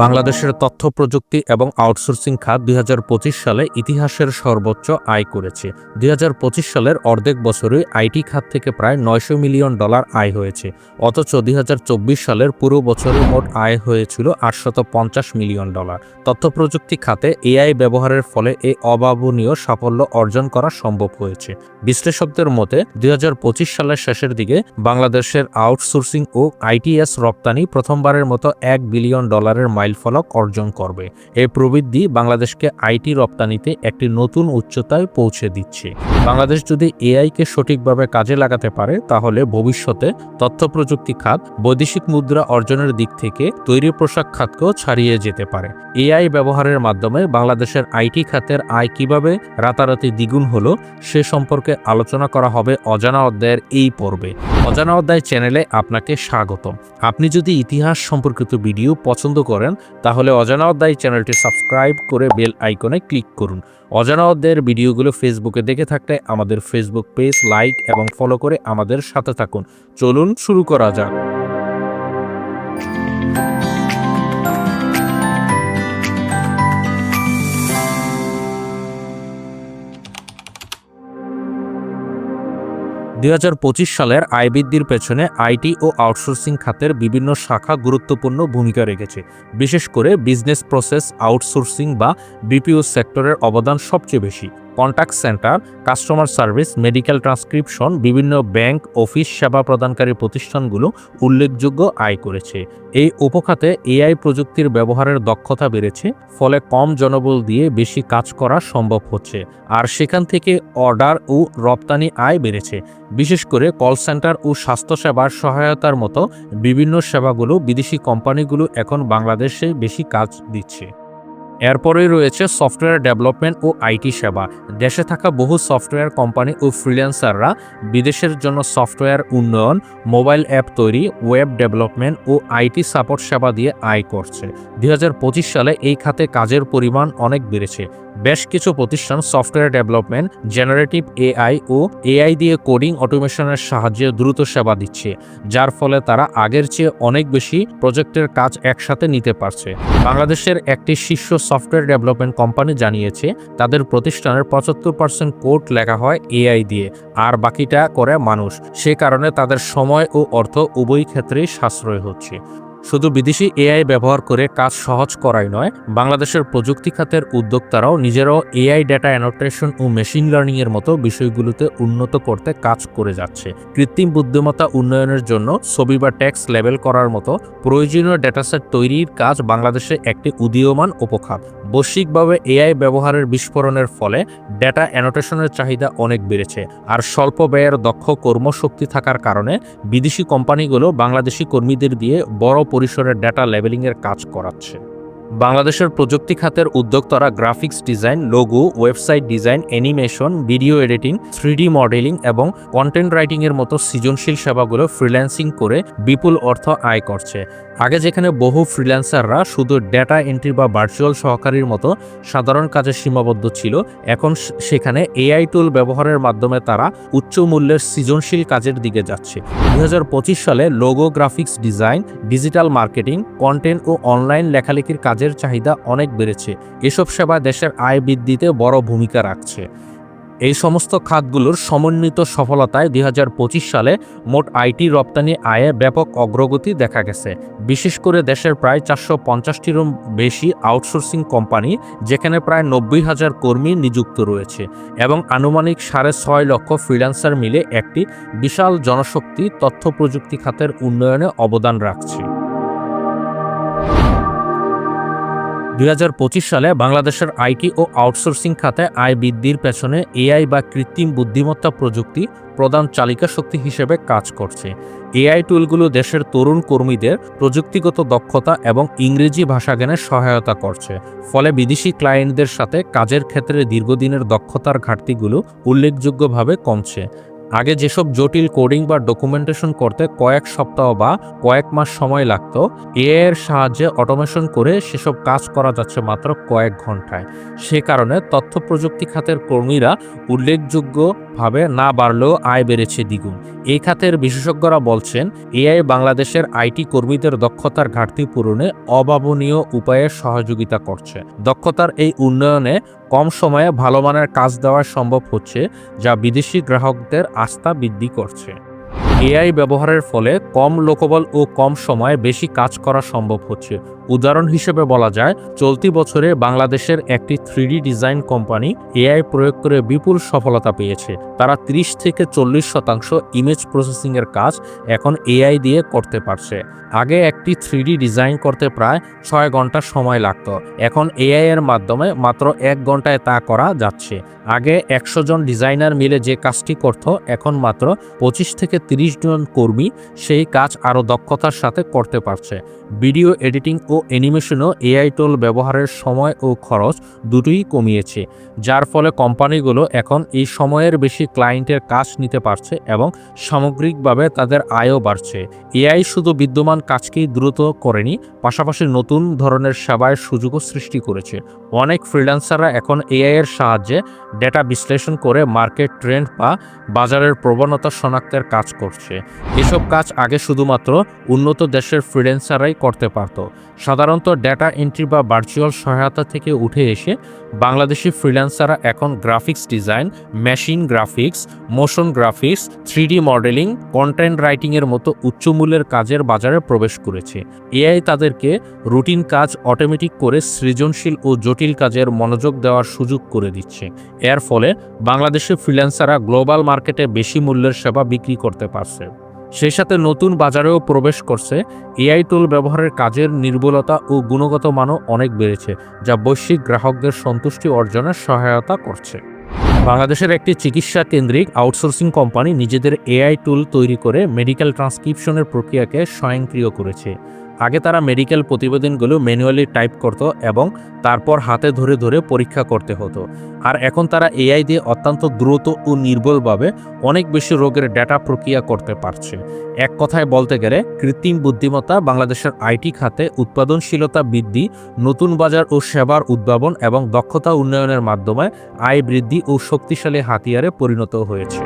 বাংলাদেশের তথ্য প্রযুক্তি এবং আউটসোর্সিং খাত দুই হাজার পঁচিশ সালে ইতিহাসের সর্বোচ্চ আয় করেছে। দুই হাজার পঁচিশ সালের অর্ধেক বছরে আইটি খাত থেকে প্রায় নয়শো মিলিয়ন ডলার আয় হয়েছে। অথচ দু হাজার চব্বিশ সালের পুরো বছরে মোট আয় হয়েছিল আটশত মিলিয়ন ডলার। তথ্য প্রযুক্তি খাতে এআই ব্যবহারের ফলে এই অভাবনীয় সাফল্য অর্জন করা সম্ভব হয়েছে। বিশ্লেষকদের মতে, দুই হাজার পঁচিশ সালের শেষের দিকে বাংলাদেশের আউটসোর্সিং ও আইটিএস রপ্তানি প্রথমবারের মতো এক বিলিয়ন ডলারের মাইলফলক অর্জন করবে। এই প্রবৃদ্ধি বাংলাদেশকে আইটি রপ্তানিতে একটি নতুন উচ্চতায় পৌঁছে দিচ্ছে। বাংলাদেশ যদি এআইকে সঠিকভাবে কাজে লাগাতে পারে, তাহলে ভবিষ্যতে তথ্য প্রযুক্তি খাত, বৈদেশিক মুদ্রা অর্জনের দিক থেকে তৈরি পোশাক খাতকেও ছাড়িয়ে যেতে পারে। এআই ব্যবহারের মাধ্যমে বাংলাদেশের আইটি খাতের আয় কীভাবে রাতারাতি দ্বিগুণ হলো, সে সম্পর্কে আলোচনা করা হবে অজানা অধ্যায়ের এই পর্বে। অজানা অধ্যায় চ্যানেলে আপনাকে স্বাগতম। আপনি যদি ইতিহাস সম্পর্কিত ভিডিও পছন্দ করেন তাহলে অজানা অধ্যায় চ্যানেলটি সাবস্ক্রাইব করে বেল আইকনে ক্লিক করুন। অজানা অধ্যায়ের ভিডিওগুলো ফেসবুকে দেখে থাকলে আমাদের ফেসবুক পেজ লাইক এবং ফলো করে আমাদের সাথে থাকুন। চলুন শুরু করা যাক। দুই হাজার পঁচিশ সালের আয় বৃদ্ধির পেছনে আইটি ও আউটসোর্সিং খাতের বিভিন্ন শাখা গুরুত্বপূর্ণ ভূমিকা রেখেছে। বিশেষ করে বিজনেস প্রসেস, আউটসোর্সিং বা বিপিও সেক্টরের অবদান সবচেয়ে বেশি। Contact centre customer service medical transcription বিভিন্ন ব্যাংক অফিস সেবা প্রদানকারী প্রতিষ্ঠানগুলো উল্লেখযোগ্য আয় করেছে। এই উপখাতে এআই প্রযুক্তির ব্যবহারের দক্ষতা বেড়েছে, ফলে কম জনবল দিয়ে বেশি কাজ করা সম্ভব হচ্ছে। আর সেখান থেকে অর্ডার ও রপ্তানি আয় বেড়েছে। বিশেষ করে কল সেন্টার ও স্বাস্থ্যসেবার সহায়তার মতো বিভিন্ন সেবাগুলো বিদেশি কোম্পানিগুলো এখন বাংলাদেশে বেশি কাজ দিচ্ছে। এরপরেই রয়েছে সফটওয়্যার ডেভেলপমেন্ট ও আইটি সেবা। দেশে থাকা বহু সফটওয়্যার কোম্পানি ও ফ্রিল্যান্সাররা বিদেশের জন্য সফটওয়্যার উন্নয়ন, মোবাইল অ্যাপ তৈরি, ওয়েব ডেভেলপমেন্ট ও আইটি সাপোর্ট সেবা দিয়ে আয় করছে। দু হাজার পঁচিশ সালে এই খাতে কাজের পরিমাণ অনেক বেড়েছে। বেশ কিছু প্রতিষ্ঠান সফটওয়্যার ডেভেলপমেন্ট জেনারেটিভ এআই ও এআই দিয়ে কোডিং অটোমেশনের সাহায্যে দ্রুত সেবা দিচ্ছে, যার ফলে তারা আগের চেয়ে অনেক বেশি প্রজেক্টের কাজ একসাথে নিতে পারছে। বাংলাদেশের একটি শীর্ষ সফটওয়্যার ডেভেলপমেন্ট কোম্পানি জানিয়েছে, তাদের প্রতিষ্ঠানের পঁচাত্তর পার্সেন্ট কোড লেখা হয় এআই দিয়ে, আর বাকিটা করে মানুষ। সে কারণে তাদের সময় ও অর্থ উভয় ক্ষেত্রেই সাশ্রয় হচ্ছে। শুধু বিদেশি এআই ব্যবহার করে কাজ সহজ করাই নয়, বাংলাদেশের প্রযুক্তি খাতের উদ্যোক্তারাও নিজেরাও এআই ডেটা অ্যানোটেশন ও মেশিন লার্নিং এর মতো বিষয়গুলোতে উন্নত করতে কাজ করে যাচ্ছে। কৃত্রিম বুদ্ধিমত্তা উন্নয়নের জন্য ছবি বা ট্যাক্স লেবেল করার মতো প্রয়োজনীয় ডেটাসেট তৈরির কাজ বাংলাদেশে একটি উদীয়মান উপখাত। বৈশ্বিকভাবে এআই ব্যবহারের বিস্ফোরণের ফলে ডেটা অ্যানোটেশনের চাহিদা অনেক বেড়েছে, আর স্বল্প ব্যয়ের দক্ষ কর্মশক্তি থাকার কারণে বিদেশি কোম্পানিগুলো বাংলাদেশি কর্মীদের দিয়ে বড় পরিসরের ডেটা লেবেলিংয়ের কাজ করাচ্ছে। বাংলাদেশের প্রযুক্তি খাতের উদ্যোক্তারা graphics design, logo, website design, animation, video editing, three D modelling এবং কন্টেন্ট রাইটিংয়ের মতো সৃজনশীল সেবাগুলো ফ্রিল্যান্সিং করে বিপুল অর্থ আয় করছে। আগে যেখানে বহু ফ্রিল্যান্সাররা শুধু ডেটা এন্ট্রি বা ভার্চুয়াল সহকারীর মতো সাধারণ কাজে সীমাবদ্ধ ছিল, এখন সেখানে এআই টুল ব্যবহারের মাধ্যমে তারা উচ্চ মূল্যের সৃজনশীল কাজের দিকে যাচ্ছে। দুই হাজার পঁচিশ সালে logo, graphics design, digital marketing, content ও অনলাইন লেখালেখির কাজের চাহিদা অনেক বেড়েছে। এসব সেবা দেশের আয় বৃদ্ধিতে বড় ভূমিকা রাখছে। এই সমস্ত খাতগুলোর সমন্বিত সফলতায় দু হাজার পঁচিশ সালে মোট আইটি রপ্তানি আয়ে ব্যাপক অগ্রগতি দেখা গেছে। বিশেষ করে দেশের প্রায় চারশো পঞ্চাশটিরও বেশি আউটসোর্সিং কোম্পানি, যেখানে প্রায় নব্বই হাজার কর্মী নিযুক্ত রয়েছে এবং আনুমানিক সাড়ে ছয় লক্ষ ফ্রিল্যান্সার মিলে একটি বিশাল জনশক্তি তথ্য প্রযুক্তি খাতের উন্নয়নে অবদান রাখছে। দুই সালে বাংলাদেশের আইটি ও আউটসোর্সিং খাতে আয় বৃদ্ধির পেছনে এআই বা কৃত্রিম বুদ্ধিমত্তা প্রযুক্তি প্রধান চালিকা শক্তি হিসেবে কাজ করছে। এআই টুলগুলো দেশের তরুণ কর্মীদের প্রযুক্তিগত দক্ষতা এবং ইংরেজি ভাষা জ্ঞানের সহায়তা করছে। ফলে বিদেশি ক্লায়েন্টদের সাথে কাজের ক্ষেত্রে দীর্ঘদিনের দক্ষতার ঘাটতিগুলো উল্লেখযোগ্যভাবে কমছে। আগে যেসব জটিল কোডিং বা ডকুমেন্টেশন করতে কয়েক সপ্তাহ বা কয়েক মাস সময় লাগতো এআই এর সাহায্যে অটোমেশন করে সেসব কাজ করা যাচ্ছে মাত্র কয়েক ঘন্টায়। সে কারণে তথ্য প্রযুক্তি খাতের কর্মীরা উল্লেখযোগ্যভাবে না বাড়লেও আয় বেড়েছে দ্বিগুণ। এই খাতের বিশেষজ্ঞরা বলছেন এআই বাংলাদেশের আইটি কর্মীদের দক্ষতার ঘাটতি পূরণে অভাবনীয় উপায়ে সহযোগিতা করছে। দক্ষতার এই উন্নয়নে কম সময়ে ভালো মানের কাজ দেওয়া সম্ভব হচ্ছে যা বিদেশি গ্রাহকদের আস্থা বৃদ্ধি করছে। এআই ব্যবহারের ফলে কম লোকবল ও কম সময়ে বেশি কাজ করা সম্ভব হচ্ছে। উদাহরণ হিসেবে বলা যায়, চলতি বছরে বাংলাদেশের একটি থ্রিডি ডিজাইন কোম্পানি এআই প্রয়োগ করে বিপুল সফলতা পেয়েছে। তারা 30 থেকে চল্লিশ শতাংশ ইমেজ প্রসেসিংয়ের কাজ এখন এআই দিয়ে করতে পারছে। আগে একটি থ্রিডি ডিজাইন করতে প্রায় ছয় ঘণ্টা সময় লাগত। এখন এআই এর মাধ্যমে মাত্র এক ঘন্টায় তা করা যাচ্ছে। আগে একশো জন ডিজাইনার মিলে যে কাজটি করত, এখন মাত্র পঁচিশ থেকে তিরিশ জন কর্মী সেই কাজ আরও দক্ষতার সাথে করতে পারছে। ভিডিও এডিটিং ও অ্যানিমেশনও এআই টুল ব্যবহারের সময় ও খরচ দুটোই কমিয়েছে, যার ফলে কোম্পানিগুলো এখন এই সময়ের বেশি ক্লায়েন্টের কাজ নিতে পারছে এবং সামগ্রিকভাবে তাদের আয়ও বাড়ছে। এআই শুধু বিদ্যমান কাজকেই দ্রুত করেনি, পাশাপাশি নতুন ধরনের সেবায় সুযোগও সৃষ্টি করেছে। অনেক ফ্রিল্যান্সাররা এখন এআই এর সাহায্যে ডেটা বিশ্লেষণ করে মার্কেট ট্রেন্ড বা বাজারের প্রবণতা শনাক্তের কাজ করছে। এসব কাজ আগে শুধুমাত্র উন্নত দেশের ফ্রিল্যান্সাররাই করতে পারত। সাধারণত ডেটা এন্ট্রি বা ভার্চুয়াল সহায়তা থেকে উঠে এসে বাংলাদেশি ফ্রিল্যান্সাররা এখন graphics design, machine graphics, motion graphics, three D modelling, content রাইটিংয়ের মতো উচ্চমূল্যের কাজের বাজারে প্রবেশ করেছে। এআই তাদেরকে রুটিন কাজ অটোমেটিক করে সৃজনশীল ও জটিল কাজের মনোযোগ দেওয়ার সুযোগ করে দিচ্ছে। এর ফলে বাংলাদেশের ফ্রিল্যান্সাররা গ্লোবাল মার্কেটে বেশি মূল্যের সেবা বিক্রি করতে পারছে। সেই সাথে নতুন বাজারেও প্রবেশ করছে। এআই টুল ব্যবহারের কাজের নির্ভুলতা ও গুণগত মানও অনেক বেড়েছে, যা বৈশ্বিক গ্রাহকদের সন্তুষ্টি অর্জনে সহায়তা করছে। বাংলাদেশের একটি চিকিৎসা কেন্দ্রিক আউটসোর্সিং কোম্পানি নিজেদের এআই টুল তৈরি করে মেডিকেল ট্রান্সক্রিপশনের প্রক্রিয়াকে স্বয়ংক্রিয় করেছে। আগে তারা মেডিকেল প্রতিবেদনগুলো ম্যানুয়ালি টাইপ করত এবং তারপর হাতে ধরে ধরে পরীক্ষা করতে হতো। আর এখন তারা এআই দিয়ে অত্যন্ত দ্রুত ও নির্ভুলভাবে অনেক বেশি রোগের ডেটা প্রক্রিয়া করতে পারছে। এক কথায় বলতে গেলে, কৃত্রিম বুদ্ধিমত্তা, বাংলাদেশের আইটি খাতে উৎপাদনশীলতা বৃদ্ধি, নতুন বাজার ও সেবার উদ্ভাবন এবং দক্ষতা উন্নয়নের মাধ্যমে আয় বৃদ্ধি ও শক্তিশালী হাতিয়ারে পরিণত হয়েছে।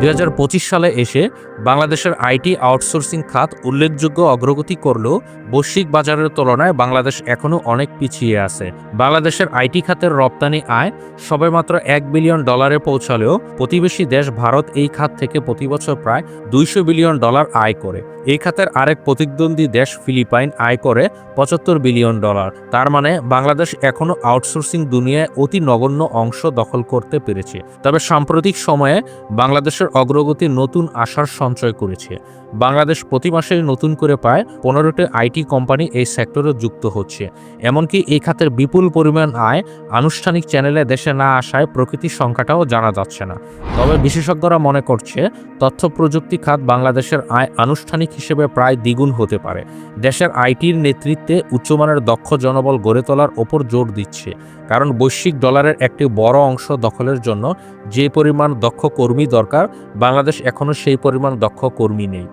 দুই হাজার পঁচিশ সালে এসে বাংলাদেশের আইটি আউটসোর্সিং খাত উল্লেখযোগ্য অগ্রগতি করলেও বৈশ্বিক বাজারের তুলনায় বাংলাদেশ এখনও অনেক পিছিয়ে আছে। বাংলাদেশের আইটি খাতের রপ্তানি আয় সবেমাত্র এক বিলিয়ন ডলারে পৌঁছালেও প্রতিবেশী দেশ ভারত এই খাত থেকে প্রতি বছর প্রায় দুইশো বিলিয়ন ডলার আয় করে। এই খাতের আরেক প্রতিদ্বন্দ্বী দেশ ফিলিপাইন আয় করে পঁচাত্তর বিলিয়ন ডলার। তার মানে বাংলাদেশ এখনও আউটসোর্সিং দুনিয়ায় অতি নগণ্য অংশ দখল করতে পেরেছে। তবে সাম্প্রতিক সময়ে বাংলাদেশের অগ্রগতি নতুন আশার সঞ্চয় করেছে। বাংলাদেশ প্রতি মাসে নতুন করে পায় পনেরোটি আইটি কোম্পানি এই সেক্টরে যুক্ত হচ্ছে। এমনকি এই খাতের বিপুল পরিমাণ আয় আনুষ্ঠানিক চ্যানেলে দেশে না আসায় প্রকৃতির সংখ্যাটাও জানা যাচ্ছে না। তবে বিশেষজ্ঞরা মনে করছে, তথ্য প্রযুক্তি খাত বাংলাদেশের আয় আনুষ্ঠানিক হিসেবে প্রায় দ্বিগুণ হতে পারে। দেশের আইটির নেতৃত্বে উচ্চমানের দক্ষ জনবল গড়ে তোলার ওপর জোর দিচ্ছে। কারণ বৈশ্বিক ডলারের একটি বড় অংশ দখলের জন্য যে পরিমাণ দক্ষ কর্মী দরকার, বাংলাদেশ এখনও সেই পরিমাণ দক্ষ কর্মী নেই।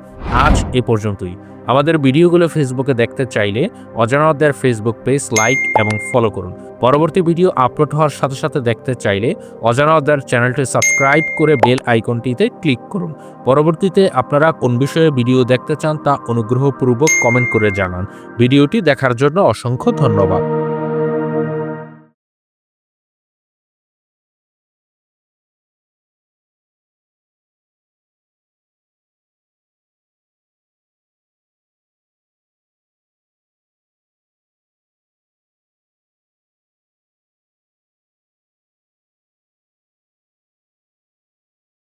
আজ এ পর্যন্তই। আমাদের ভিডিওগুলো ফেসবুকে দেখতে চাইলে অজানাদের ফেসবুক পেজ লাইক এবং ফলো করুন। পরবর্তী ভিডিও আপলোড হওয়ার সাথে সাথে দেখতে চাইলে অজানাদের চ্যানেলটি সাবস্ক্রাইব করে বেল আইকনটিতে ক্লিক করুন। পরবর্তীতে আপনারা কোন বিষয়ে ভিডিও দেখতে চান তা অনুগ্রহপূর্বক কমেন্ট করে জানান। ভিডিওটি দেখার জন্য অসংখ্য ধন্যবাদ।